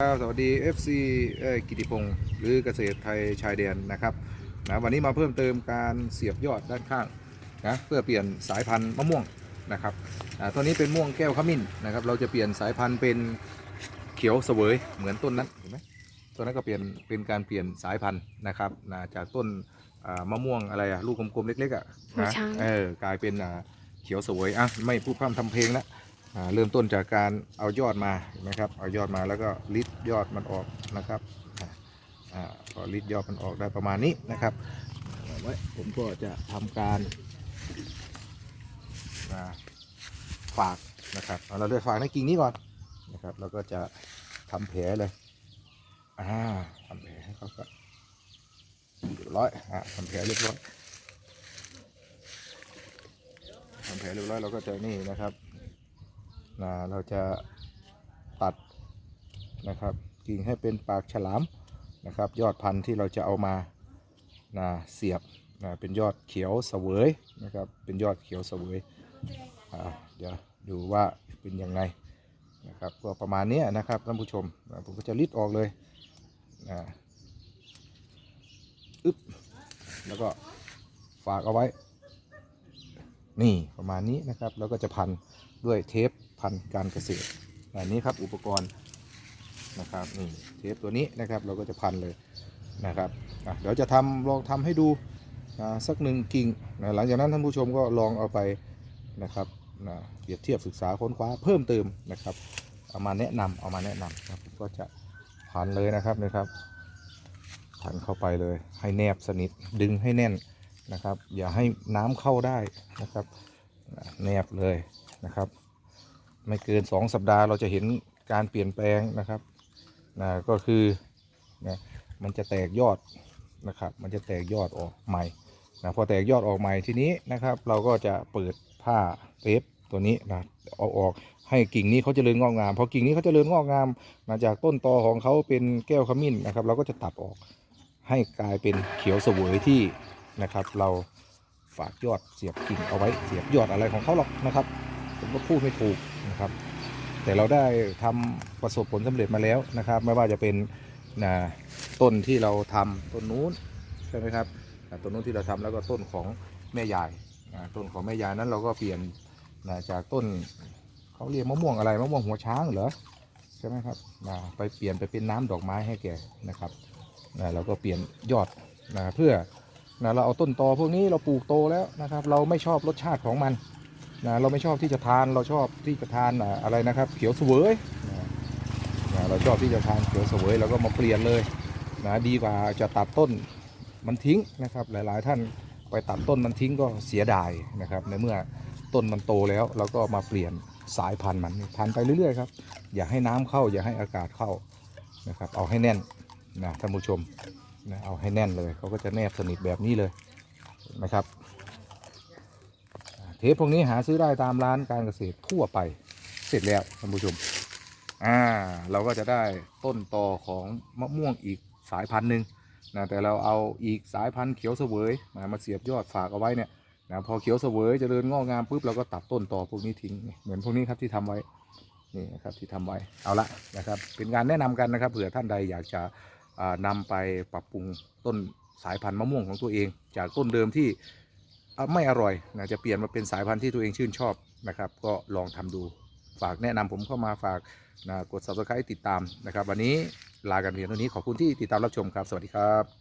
ครับสวัสดี FC เอ่อกิติพงศ์หรือเกษตรไทยชายแดนนะครับนะวันนี้มาเพิ่มเติมการเสียบยอดด้านข้างนะเพื่อเปลี่ยนสายพันธุ์มะม่วงนะครับอ่าตัวนี้เป็นม่วงแก้วขมิ้นนะครับเราจะเปลี่ยนสายพันธุ์เป็นเขียวเสวยเหมือนต้นนั้นเห็นไหมต้นนั้นก็เปลี่ยนเป็นการเปลี่ยนสายพันธุ์นะครับนะจากต้นอ่ามะม่วงอะไรอะลูกกลมๆเล็กๆอะหัวนะช้างเออกลายเป็นอ่าเขียวเสวยอะไม่พูดพร่ำทำเพลงแล้วอ่า เริ่มต้นจากการเอายอดมานะครับเอายอดมาแล้วก็ลิดยอดมันออกนะครับอพอลิดยอดมันออกได้ประมาณนี้นะครับไว้ผมก็จะทำการาฝากนะครับเราเลือกฝากในกิ่งนี้ก่อนนะครับแล้วก็จะทำแผลเลยอ่าทำแผลให้เขาก็เรียบร้อยอ่าทำแผลเรียบร้อยทำแผลเรียบร้อยเราก็จะนี่นะครับ นะเราจะตัดนะครับกิ่งให้เป็นปากฉลามนะครับ ยอดพันธุ์ที่เราจะเอามานะเสียบนะเป็นยอดเขียวเสวยนะครับ เป็นยอดเขียวเสวยอ่าเดี๋ยวดูว่าเป็นยังไงนะครับก็ประมาณนี้นะครับท่านผู้ชมนะผมก็จะลิดออกเลยนะอึ๊บแล้วก็ฝากเอาไว้ นี่ประมาณนี้นะครับ แล้วก็จะพันด้วยเทปพันการเกษตรอันนี้ครับอุปกรณ์นะครับนี่เทปตัวนี้นะครับเราก็จะพันเลยนะครับเดี๋ยวจะทำลองทำให้ดูสักหนึ่งกิ่งนะหลังจากนั้นท่านผู้ชมก็ลองเอาไปนะครับนะเปรียบเทียบศึกษาค้นคว้าเพิ่มเติมนะครับเอามาแนะนำเอามาแนะนำนะครับผมก็จะพันเลยนะครับนะครับพันเข้าไปเลยให้แนบสนิทดึงให้แน่น นะครับ อย่าให้น้ำเข้าได้นะครับแนบเลยนะครับ ไม่เกิน 2 สัปดาห์เราจะเห็นการเปลี่ยนแปลงนะครับนะก็คือนะมันจะแตกยอดนะครับ มันจะแตกยอดออกใหม่นะพอแตกยอดออกใหม่ทีนี้นะครับ เราก็จะเปิดผ้าเทปตัวนี้นะเอาออกให้กิ่งนี้เขาจเจริญงอกงามพอกิ่งนี้เขาจเจริญงอกงามมาจากต้นตอของเขาเป็นแก้วขมิ้นนะครับ เราก็จะตัดออกให้กลายเป็นเขียวสวยที่ นะครับ เราฝากยอดเสียบกิ่งเอาไว้เสียบยอดอะไรของเขาหรอกนะครับ ผมก็พูดไม่ถูกนะครับ แต่เราได้ทำประสบผลสำเร็จมาแล้วนะครับ ไม่ว่าจะเป็นนะต้นที่เราทำต้นนู้นใช่ไหมครับต้นนู้นที่เราทำแล้วก็ต้นของแม่ยายอ่ต้นของแม่ยายนั้นเราก็เปลี่ยนนะจากต้นเขาเรียกมะม่วงอะไรมะม่วงหัวช้างเหรอใช่ไหมครับนะไปเปลี่ยนไปเป็นน้ำดอกไม้ให้แกนะครับนะเราก็เปลี่ยนยอดนะเพื่อ นะเราเอาต้นตอพวกนี้เราปลูกโตแล้วนะครับ เราไม่ชอบรสชาติของมันนะเราไม่ชอบที่จะทานเราชอบที่จะทานอะไรนะครับ เขียวเสวยนะเราชอบที่จะทานเขียวเสวยเราก็มาเปลี่ยนเลยนะดีกว่าจะตัดต้นมันทิ้งนะครับ หลาย ๆ ท่านไปตัดต้นมันทิ้งก็เสียดายนะครับ ในเมื่อต้นมันโตแล้วเราก็มาเปลี่ยนสายพันธุ์มันพันไปเรื่อย ๆ ครับ อย่าให้น้ำเข้าอย่าให้อากาศเข้านะครับ เอาให้แน่นนะท่านผู้ชม นะเอาให้แน่นเลยเขาก็จะแนบสนิทแบบนี้เลยนะครับ เทปพวกนี้หาซื้อได้ตามร้านการเกษตรทั่วไปเสร็จแล้วท่านผู้ชมอ่าเราก็จะได้ต้นตอของมะม่วงอีกสายพันธุ์หนึ่งนะแต่เราเอาอีกสายพันธุ์เขียวเสวยมามาเสียบยอดฝากเอาไว้เนี่ยนะพอเขียวเสวยเจริญงอกงามปุ๊บเราก็ตัดต้นตอพวกนี้ทิ้งเหมือนพวกนี้ครับที่ทำไว้นี่นะครับที่ทำไว้เอาละนะครับเป็นการแนะนำกันนะครับเผื่อท่านใดอยากจะ นำไปปรับปรุงต้นสายพันธุ์มะม่วงของตัวเอง จากต้นเดิมที่ไม่อร่อยนะจะเปลี่ยนมาเป็นสายพันธุ์ที่ตัวเองชื่นชอบนะครับ ก็ลองทำดูฝากแนะนำผมเข้ามาฝากนะกด subscribe ติดตามนะครับ วันนี้ลากันเพียงเท่านี้ขอบคุณที่ติดตามรับชมครับ สวัสดีครับ